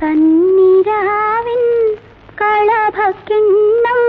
കന്നിരാവിൻ കളഭക്കിണ്ണം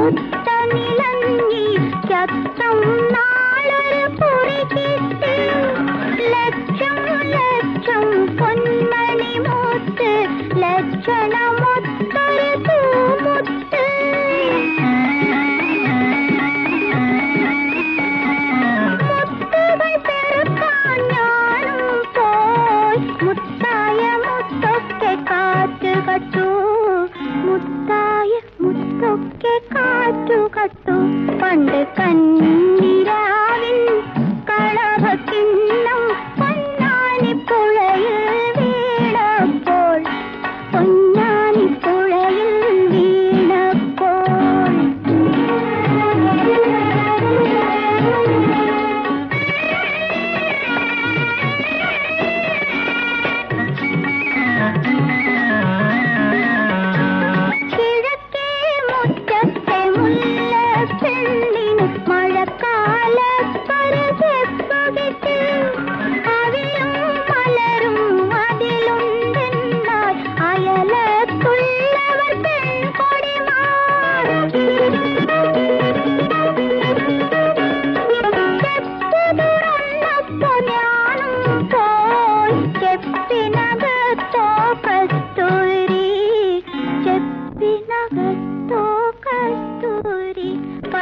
good. ஆண்ட கண்ணி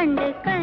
ठंड का